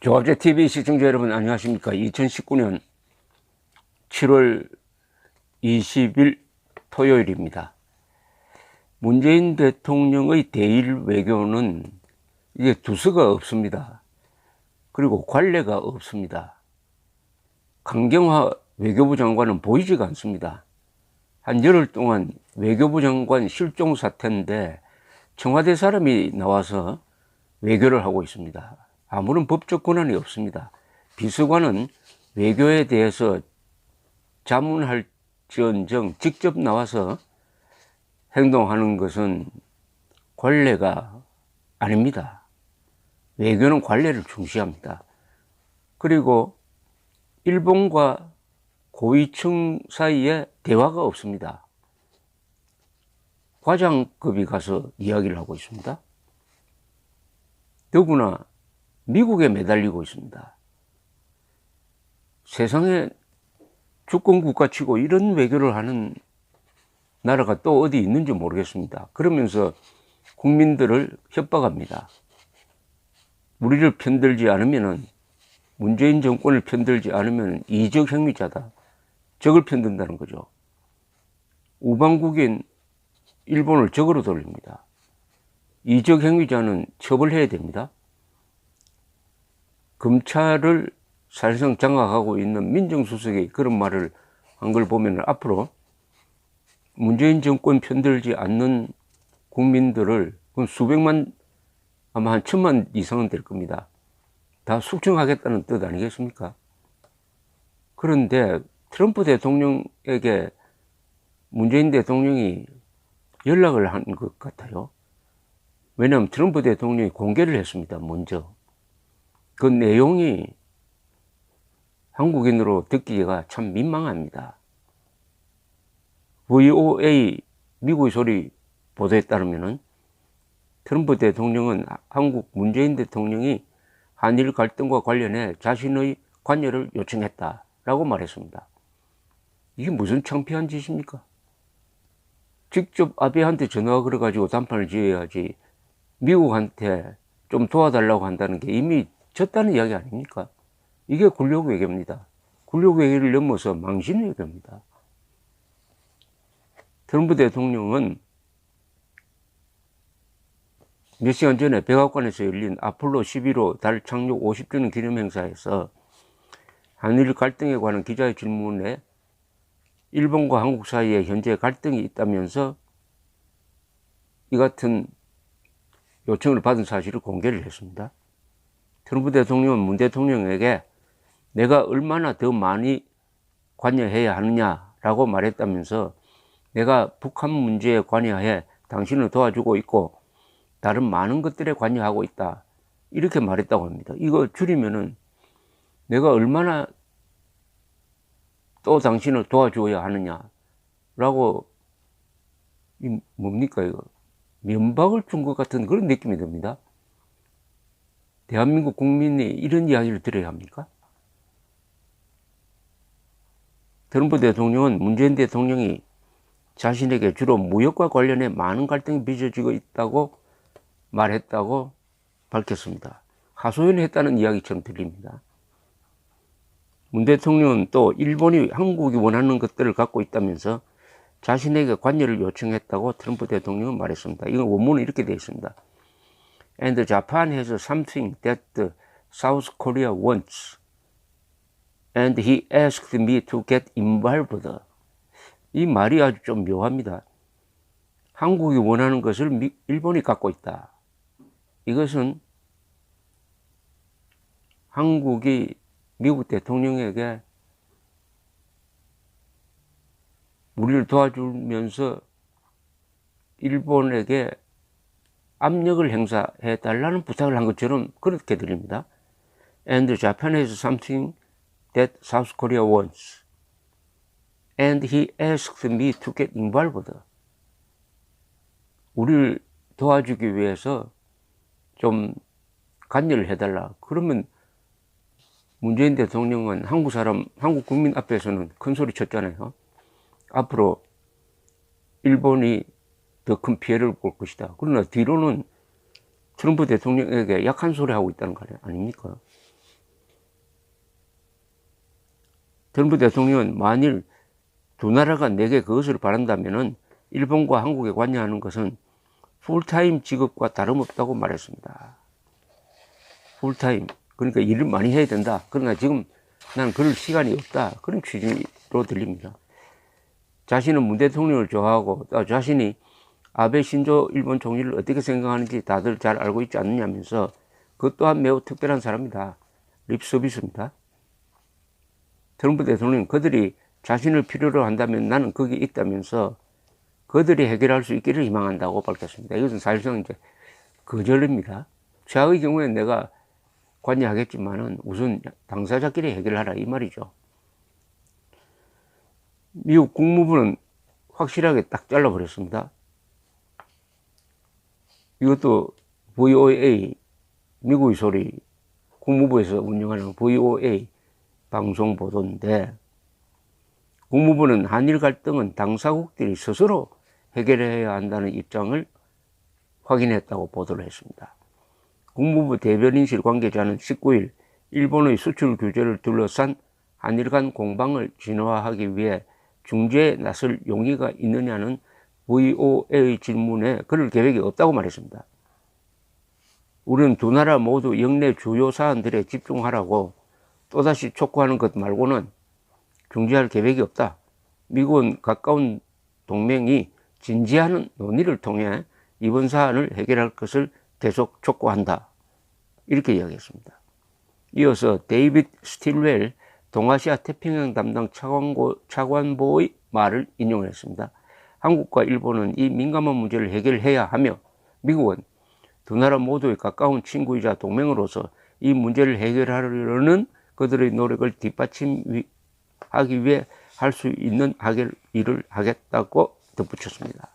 조합제 TV 시청자 여러분 안녕하십니까? 2019년 7월 20일 토요일입니다. 문재인 대통령의 대일 외교는 이게 두서가 없습니다. 그리고 관례가 없습니다. 강경화 외교부 장관은 보이지가 않습니다. 한 열흘 동안 외교부 장관 실종 사태인데 청와대 사람이 나와서 외교를 하고 있습니다. 아무런 법적 권한이 없습니다. 비서관은 외교에 대해서 자문할 지언정 직접 나와서 행동하는 것은 관례가 아닙니다. 외교는 관례를 중시합니다. 그리고 일본과 고위층 사이에 대화가 없습니다. 과장급이 가서 이야기를 하고 있습니다. 더구나 미국에 매달리고 있습니다. 세상에 주권 국가 치고 이런 외교를 하는 나라가 또 어디 있는지 모르겠습니다. 그러면서 국민들을 협박합니다. 우리를 편들지 않으면은 문재인 정권을 편들지 않으면 이적 행위자다. 적을 편든다는 거죠. 우방국인 일본을 적으로 돌립니다. 이적 행위자는 처벌해야 됩니다. 검찰을 사실상 장악하고 있는 민정수석이 그런 말을 한 걸 보면 앞으로 문재인 정권 편들지 않는 국민들을 수백만 아마 한 천만 이상은 될 겁니다. 다 숙청하겠다는 뜻 아니겠습니까? 그런데 트럼프 대통령에게 문재인 대통령이 연락을 한 것 같아요. 왜냐하면 트럼프 대통령이 공개를 했습니다. 먼저. 그 내용이 한국인으로 듣기가 참 민망합니다. VOA 미국의 소리 보도에 따르면은 트럼프 대통령은 한국 문재인 대통령이 한일 갈등과 관련해 자신의 관여를 요청했다라고 말했습니다. 이게 무슨 창피한 짓입니까? 직접 아베한테 전화가 그래가지고 단판을 지어야지 미국한테 좀 도와달라고 한다는 게 이미 졌다는 이야기 아닙니까? 이게 군력 외교입니다. 군력 외교를 넘어서 망신 외교입니다. 트럼프 대통령은 몇 시간 전에 백악관에서 열린 아폴로 11호 달 착륙 50주년 기념 행사에서 한일 갈등에 관한 기자의 질문에 일본과 한국 사이에 현재 갈등이 있다면서 이 같은 요청을 받은 사실을 공개를 했습니다. 트럼프 대통령은 문 대통령에게 내가 얼마나 더 많이 관여해야 하느냐라고 말했다면서 내가 북한 문제에 관여해 당신을 도와주고 있고 다른 많은 것들에 관여하고 있다. 이렇게 말했다고 합니다. 이거 줄이면은 내가 얼마나 또 당신을 도와줘야 하느냐 라고 이 뭡니까 이거 면박을 준 것 같은 그런 느낌이 듭니다. 대한민국 국민이 이런 이야기를 들어야 합니까? 트럼프 대통령은 문재인 대통령이 자신에게 주로 무역과 관련해 많은 갈등이 빚어지고 있다고 말했다고 밝혔습니다. 하소연했다는 이야기처럼 들립니다. 문 대통령은 또 일본이 한국이 원하는 것들을 갖고 있다면서 자신에게 관여를 요청했다고 트럼프 대통령은 말했습니다. 이건 원문은 이렇게 되어 있습니다. And Japan has something that South Korea wants. And he asked me to get involved. 이 말이 아주 좀 묘합니다. 한국이 원하는 것을 일본이 갖고 있다. 이것은 한국이 미국 대통령에게 우리를 도와주면서 일본에게 압력을 행사해 달라는 부탁을 한 것처럼 그렇게 들립니다. And Japan has something that South Korea wants. And he asked me to get involved. 우리를 도와주기 위해서 좀 관여를 해달라. 그러면 문재인 대통령은 한국 사람, 한국 국민 앞에서는 큰 소리 쳤잖아요. 앞으로 일본이 더 큰 피해를 볼 것이다. 그러나 뒤로는 트럼프 대통령에게 약한 소리 하고 있다는 거 아닙니까? 트럼프 대통령은 만일 두 나라가 내게 그것을 바란다면 일본과 한국에 관여하는 것은 풀타임 직업과 다름없다고 말했습니다. 풀타임. 그러니까 일을 많이 해야 된다. 그러나 지금 난 그럴 시간이 없다. 그런 취지로 들립니다. 자신은 문 대통령을 좋아하고 또 자신이 아베 신조 일본 총리를 어떻게 생각하는지 다들 잘 알고 있지 않느냐면서 그것 또한 매우 특별한 사람이다. 립 서비스입니다. 트럼프 대통령 그들이 자신을 필요로 한다면 나는 거기 있다면서 그들이 해결할 수 있기를 희망한다고 밝혔습니다. 이것은 사실상 이제 거절입니다. 최악의 경우에 내가 관여하겠지만은 우선 당사자끼리 해결하라 이 말이죠. 미국 국무부는 확실하게 딱 잘라버렸습니다. 이것도 VOA, 미국의 소리, 국무부에서 운영하는 VOA 방송 보도인데, 국무부는 한일 갈등은 당사국들이 스스로 해결해야 한다는 입장을 확인했다고 보도를 했습니다. 국무부 대변인실 관계자는 19일 일본의 수출 규제를 둘러싼 한일 간 공방을 진화하기 위해 중재에 나설 용의가 있느냐는 VOA의 질문에 그럴 계획이 없다고 말했습니다. 우리는 두 나라 모두 영내 주요 사안들에 집중하라고 또다시 촉구하는 것 말고는 중지할 계획이 없다. 미국은 가까운 동맹이 진지하는 논의를 통해 이번 사안을 해결할 것을 계속 촉구한다. 이렇게 이야기했습니다. 이어서 데이빗 스틸웰 동아시아 태평양 담당 차관보의 말을 인용했습니다. 한국과 일본은 이 민감한 문제를 해결해야 하며 미국은 두 나라 모두의 가까운 친구이자 동맹으로서 이 문제를 해결하려는 그들의 노력을 뒷받침하기 위해 할 수 있는 일을 하겠다고 덧붙였습니다.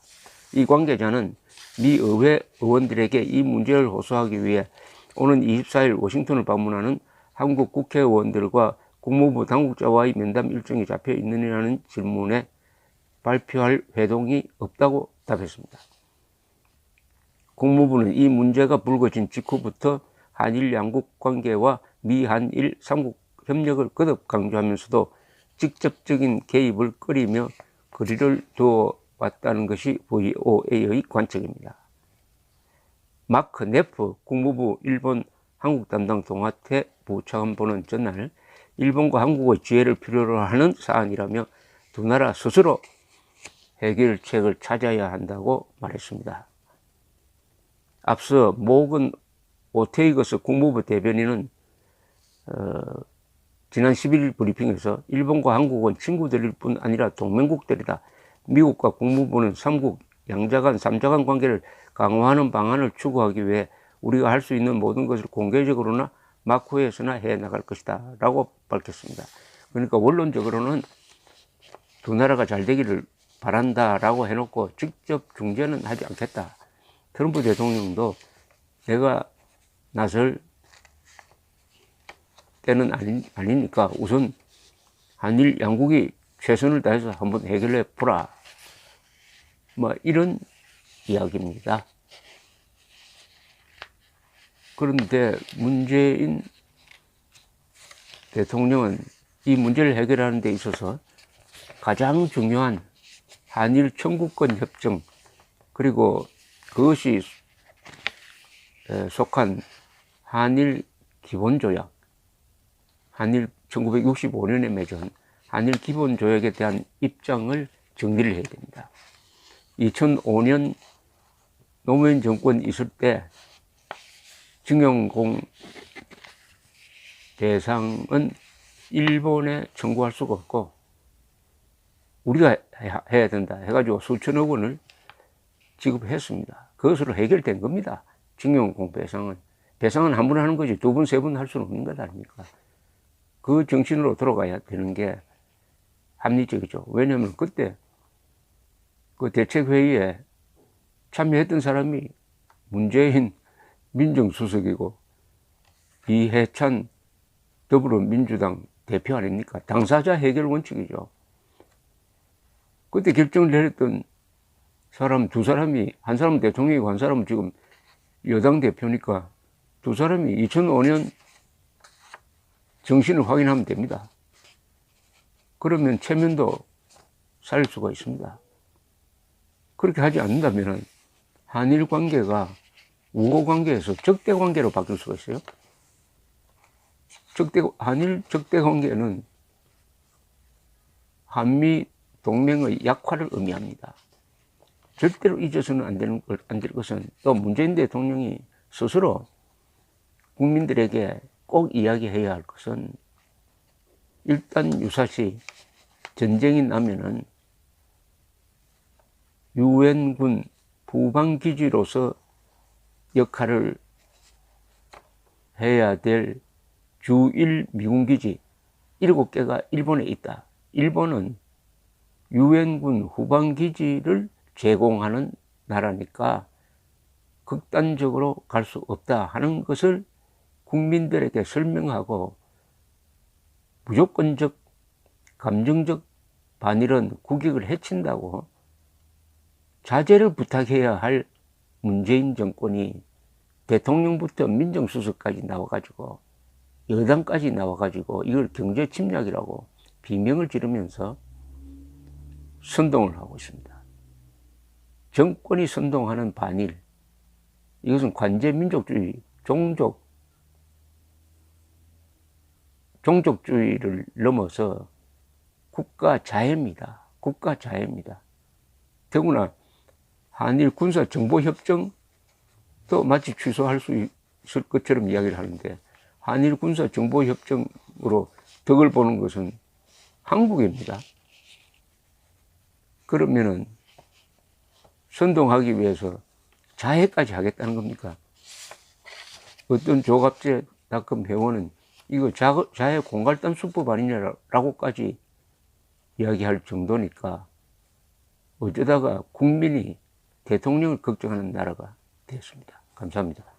이 관계자는 미 의회 의원들에게 이 문제를 호소하기 위해 오는 24일 워싱턴을 방문하는 한국 국회의원들과 국무부 당국자와의 면담 일정이 잡혀 있느냐는 질문에 발표할 회동이 없다고 답했습니다. 국무부는 이 문제가 불거진 직후부터 한일 양국 관계와 미한일 삼국 협력을 거듭 강조하면서도 직접적인 개입을 꺼리며 거리를 두어 왔다는 것이 VOA의 관측입니다. 마크 네프 국무부 일본 한국 담당 동아태 부차관보는 전날 일본과 한국의 지혜를 필요로 하는 사안이라며 두 나라 스스로 해결책을 찾아야 한다고 말했습니다. 앞서 모건 오테이거스 국무부 대변인은 어, 지난 11일 브리핑에서 일본과 한국은 친구들일 뿐 아니라 동맹국들이다. 미국과 국무부는 삼국 양자간, 삼자간 관계를 강화하는 방안을 추구하기 위해 우리가 할 수 있는 모든 것을 공개적으로나 마크에서나 해 나갈 것이다. 라고 밝혔습니다. 그러니까 원론적으로는 두 나라가 잘 되기를 바란다라고 해놓고 직접 중재는 하지 않겠다. 트럼프 대통령도 내가 나설 때는 아니, 아니니까 우선 한일 양국이 최선을 다해서 한번 해결해 보라. 뭐 이런 이야기입니다. 그런데 문재인 대통령은 이 문제를 해결하는 데 있어서 가장 중요한 한일 청구권 협정 그리고 그것이 속한 한일 기본조약 한일 1965년에 맺은 한일 기본조약에 대한 입장을 정리를 해야 됩니다. 2005년 노무현 정권 있을 때 증영공 대상은 일본에 청구할 수가 없고 우리가 해야 된다 해가지고 수천억 원을 지급했습니다. 그것으로 해결된 겁니다. 징용공 배상은. 배상은 한 번 하는 거지 두 번, 세 번 할 수는 없는 것 아닙니까? 그 정신으로 돌아가야 되는 게 합리적이죠. 왜냐하면 그때 그 대책회의에 참여했던 사람이 문재인 민정수석이고 이해찬 더불어민주당 대표 아닙니까? 당사자 해결 원칙이죠. 그때 결정을 내렸던 사람 두 사람이 한 사람은 대통령이고 한 사람은 지금 여당 대표니까 두 사람이 2005년 정신을 확인하면 됩니다. 그러면 체면도 살 수가 있습니다. 그렇게 하지 않는다면 한일 관계가 우호 관계에서 적대 관계로 바뀔 수가 있어요. 적대, 한일 적대 관계는 한미 동맹의 약화를 의미합니다. 절대로 잊어서는 안 되는, 안 될 것은 또 문재인 대통령이 스스로 국민들에게 꼭 이야기해야 할 것은 일단 유사시 전쟁이 나면은 유엔군 부방기지로서 역할을 해야 될 주1 미군기지 7개가 일본에 있다. 일본은 유엔군 후방기지를 제공하는 나라니까 극단적으로 갈 수 없다 하는 것을 국민들에게 설명하고 무조건적 감정적 반일은 국익을 해친다고 자제를 부탁해야 할 문재인 정권이 대통령부터 민정수석까지 나와가지고 여당까지 나와가지고 이걸 경제 침략이라고 비명을 지르면서 선동을 하고 있습니다. 정권이 선동하는 반일, 이것은 관제민족주의, 종족, 종족주의를 넘어서 국가 자해입니다. 국가 자해입니다. 더구나 한일 군사 정보 협정도 마치 취소할 수 있을 것처럼 이야기를 하는데 한일 군사 정보 협정으로 덕을 보는 것은 한국입니다. 그러면은 선동하기 위해서 자해까지 하겠다는 겁니까? 어떤 조갑제 닷컴 회원은 이거 자, 자해 공갈단 수법 아니냐라고까지 이야기할 정도니까 어쩌다가 국민이 대통령을 걱정하는 나라가 됐습니다. 감사합니다.